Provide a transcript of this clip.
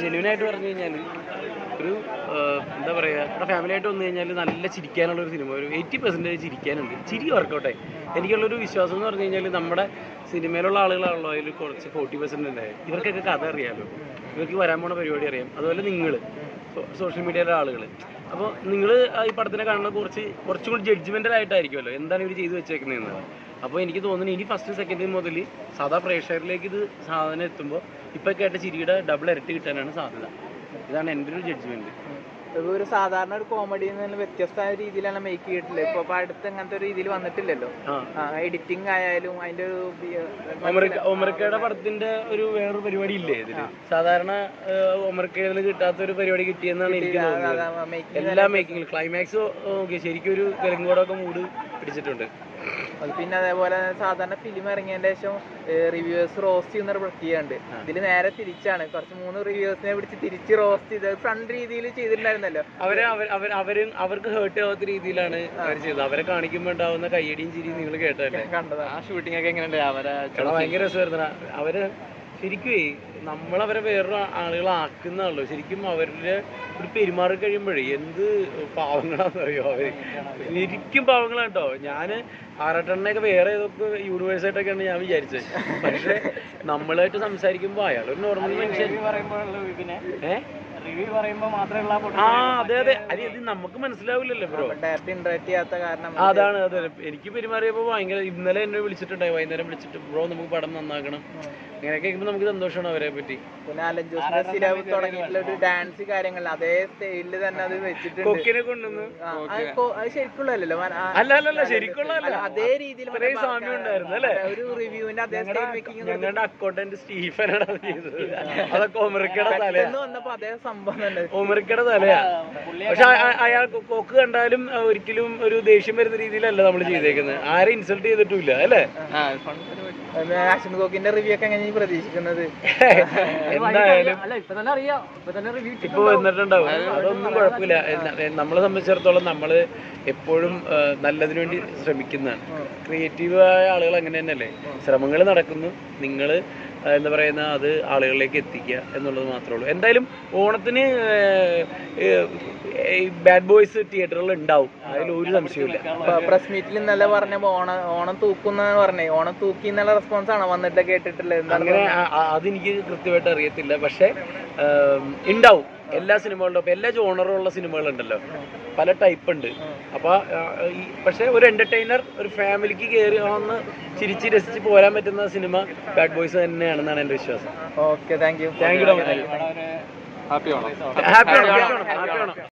ജെന്യൂനായിട്ട് പറഞ്ഞു കഴിഞ്ഞാൽ ഒരു എന്താ പറയുക ഫാമിലി ആയിട്ട് വന്നു കഴിഞ്ഞാൽ നല്ല ചിരിക്കാനുള്ള ഒരു സിനിമ ഒരു എയ്റ്റി പെർസെന്റേജ് ചിരിക്കാനുണ്ട്. ചിരി വർക്കൗട്ടെ എനിക്കുള്ളൊരു വിശ്വാസം എന്ന് പറഞ്ഞു കഴിഞ്ഞാൽ നമ്മുടെ സിനിമയിലുള്ള ആളുകളാണല്ലോ അതിൽ കുറച്ച് ഫോർട്ടി പെർസെന്റ് ഉണ്ടായത് ഇവർക്കൊക്കെ കഥ അറിയാമല്ലോ ഇവർക്ക് വരാൻ പോണ പരിപാടി അറിയാം. അതുപോലെ നിങ്ങൾ സോഷ്യൽ മീഡിയയിലെ ആളുകൾ അപ്പോൾ നിങ്ങൾ ഈ പടത്തിനെ കാണുന്നത് കുറച്ച് കുറച്ചും കൂടി ജഡ്ജ്മെന്റൽ ആയിട്ടായിരിക്കുമല്ലോ. എന്താണ് ഇവർ ചെയ്തു വെച്ചേക്കുന്നതെന്ന്. അപ്പോൾ എനിക്ക് തോന്നുന്നു ഇനി ഫസ്റ്റ് സെക്കൻഡ് മുതൽ സാധാ പ്രേക്ഷകരിലേക്ക് ഇത് സാധനം എത്തുമ്പോൾ ഇപ്പോൾ കേട്ട ചിരിയുടെ ഡബിൾ ഇരട്ടി കിട്ടാനാണ് സാധ്യത. ഇതാണ് എന്റെ ഒരു ജഡ്ജ്മെന്റ് ഒരു സാധാരണ ഒരു കോമഡിയിൽ നിന്ന് വ്യത്യസ്തമായ രീതിയിലാണ് മേക്ക് ചെയ്തിട്ടുള്ളത് ഇപ്പൊ ഇപ്പൊ അടുത്ത് അങ്ങനത്തെ ഒരു രീതിയിൽ വന്നിട്ടില്ലല്ലോ? ആ. എഡിറ്റിംഗ് ആയാലും അതിന്റെ ഒരു ഒമർക്കയുടെ പടത്തിന്റെ ഒരു വേറൊരു പരിപാടി ഇല്ലേ ഇതിൽ? സാധാരണ ഒമർക്കയിൽ കിട്ടാത്ത ഒരു പരിപാടി കിട്ടിയെന്നാണ് എനിക്ക് തോന്നുന്നത്. മേക്കിംഗ് എല്ലാ മേക്കിംഗിലും ക്ലൈമാക്സ് ഓക്കെ ശരിക്കും ഒരു തെലുങ്കോടൊക്കെ മൂഡ് പിടിച്ചിട്ടുണ്ട്. പിന്നെ അതേപോലെ സാധാരണ ഫിലിം ഇറങ്ങിയതിന്റെ ശേഷം റിവ്യൂസ് റോസ്റ്റ് ചെയ്യുന്ന ഒരു പ്രക്രിയയുണ്ട്. ഇതിൽ നേരെ തിരിച്ചാണ്. കുറച്ച് മൂന്ന് റിവ്യൂസിനെ പിടിച്ച് തിരിച്ച് റോസ്റ്റ് ചെയ്ത് ഫ്രണ്ട് രീതിയിൽ ചെയ്തിട്ടുണ്ടായിരുന്നല്ലോ. അവരെ അവരും അവർക്ക് ഹേർട്ട് ആവാത്ത രീതിയിലാണ് അവർ ചെയ്തത്. അവരെ കാണിക്കുമ്പോൾ ഉണ്ടാവുന്ന കയ്യടിയും ചിരിയും നിങ്ങൾ കേട്ടല്ലേ കണ്ടത് ആ ഷൂട്ടിംഗ് ഒക്കെ എങ്ങനെയുണ്ട്? അവരെ ഭയങ്കര രസമായിരുന്നു. അവർ ശരിക്കുമേ നമ്മളവരെ വേറൊരു ആളുകളാക്കുന്നതാണല്ലോ. ശരിക്കും അവരുടെ ഒരു പെരുമാറി കഴിയുമ്പോഴേ എന്ത് പാവങ്ങളാണെന്നറിയോ അവർ? ശരിക്കും പാവങ്ങളാണ് കേട്ടോ ഞാൻ ആറാട്ടെണ്ണയൊക്കെ വേറെ ഏതൊക്കെ യൂണിവേഴ്സായിട്ടൊക്കെയാണ് ഞാൻ വിചാരിച്ചത്. പക്ഷെ നമ്മളായിട്ട് സംസാരിക്കുമ്പോൾ അയാളൊരു നോർമൽ മനുഷ്യൻ. പറയുമ്പോഴുള്ള ആ അതെ അതെ. ഇത് നമുക്ക് മനസ്സിലാവില്ലല്ലോ ബ്രോ ഡയറക്റ്റ് ഇന്ററാക്ട് ചെയ്യാത്ത കാരണം അതാണ് അതെ. എനിക്ക് പെരുമാറിയപ്പോ ഭയങ്കര ഇന്നലെ എന്നെ വിളിച്ചിട്ടുണ്ടായി. വൈകുന്നേരം വിളിച്ചിട്ട് ബ്രോ നമുക്ക് പടം നന്നാക്കണം. അങ്ങനെയൊക്കെ കേൾക്കുമ്പോൾ നമുക്ക് സന്തോഷമാണ് അവരെ പറ്റി. പിന്നെ ഡാൻസ് കാര്യങ്ങൾ. അതേ സ്റ്റൈലിൽ തന്നെ അത് വെച്ചിട്ടുണ്ട്. കൊക്കിനെ കൊണ്ടുവന്ന് അത് അത് ശരിക്കുള്ളതല്ലോ അല്ല അല്ല അല്ല ശരിക്കുള്ളതല്ല അതേ രീതിയിൽ സാമ്യം ഉണ്ടായിരുന്നു അല്ലേ? ഒരു റിവ്യൂവിന്റെ അതേ സ്റ്റൈൽ ഞങ്ങളുടെ അക്കൗണ്ടന്റ് സ്റ്റീഫനാണ് അത് ചെയ്തത്. അതൊക്കെ വന്നപ്പോ അതേ തന്നെ. തലയാ. പക്ഷെ അയാൾ കൊക്ക് കണ്ടാലും ഒരിക്കലും ഒരു ദേഷ്യം വരുന്ന രീതിയിലല്ല നമ്മൾ ചെയ്തേക്കുന്നത്. ആരെ ഇൻസൾട്ട് ചെയ്തിട്ടില്ല അല്ലേ? കോക്കിന്റെ റിവ്യൂ ഒക്കെ എങ്ങനെ പ്രതീക്ഷിക്കുന്നത്? എന്തായാലും ഇപ്പൊ തന്നെ അറിയാം. ഇപ്പൊ തന്നെ റിവ്യൂ ഇപ്പൊ വന്നിട്ടുണ്ടാവും. അതൊന്നും കുഴപ്പമില്ല. നമ്മളെ സംബന്ധിച്ചിടത്തോളം നമ്മൾ എപ്പോഴും നല്ലതിനു വേണ്ടി ശ്രമിക്കുന്നതാണ്. ക്രിയേറ്റീവായ ആളുകൾ അങ്ങനെ തന്നെയല്ലേ? ശ്രമങ്ങൾ നടക്കുന്നു. നിങ്ങൾ എന്താ പറയുന്ന അത് ആളുകളിലേക്ക് എത്തിക്കുക എന്നുള്ളത് മാത്രമേ ഉള്ളൂ. എന്തായാലും ഓണത്തിന് ബാഡ് ബോയ്സ് തിയേറ്ററുകൾ ഉണ്ടാവും. അതിൽ ഒരു സംശയമില്ല പ്രസ് മീറ്റിൽ ഇന്നലെ പറഞ്ഞപ്പോ ഓണം ഓണം തൂക്കുന്ന പറഞ്ഞേ. ഓണം തൂക്കി എന്നുള്ള റെസ്പോൺസ് ആണ് വന്നിട്ട് കേട്ടിട്ടുള്ളത്? അങ്ങനെ അതെനിക്ക് കൃത്യമായിട്ട് അറിയത്തില്ല. പക്ഷെ ഉണ്ടാവും. എല്ലാ സിനിമകളുടെ ഒപ്പം എല്ലാ ജോണറുള്ള സിനിമകളുണ്ടല്ലോ. പല ടൈപ്പ് ഉണ്ട്. അപ്പൊ ആ, ഈ പക്ഷേ ഒരു എന്റർടൈനർ ഒരു ഫാമിലിക്ക് കയറി വന്ന് ചിരിച്ച് രസിച്ച് പോരാൻ പറ്റുന്ന സിനിമ ബാഡ് ബോയ്സ് തന്നെയാണെന്നാണ് എന്റെ വിശ്വാസം. Okay thank you thank you happy ആണോ ഹാപ്പി ആണോ ഹാപ്പി ആണോ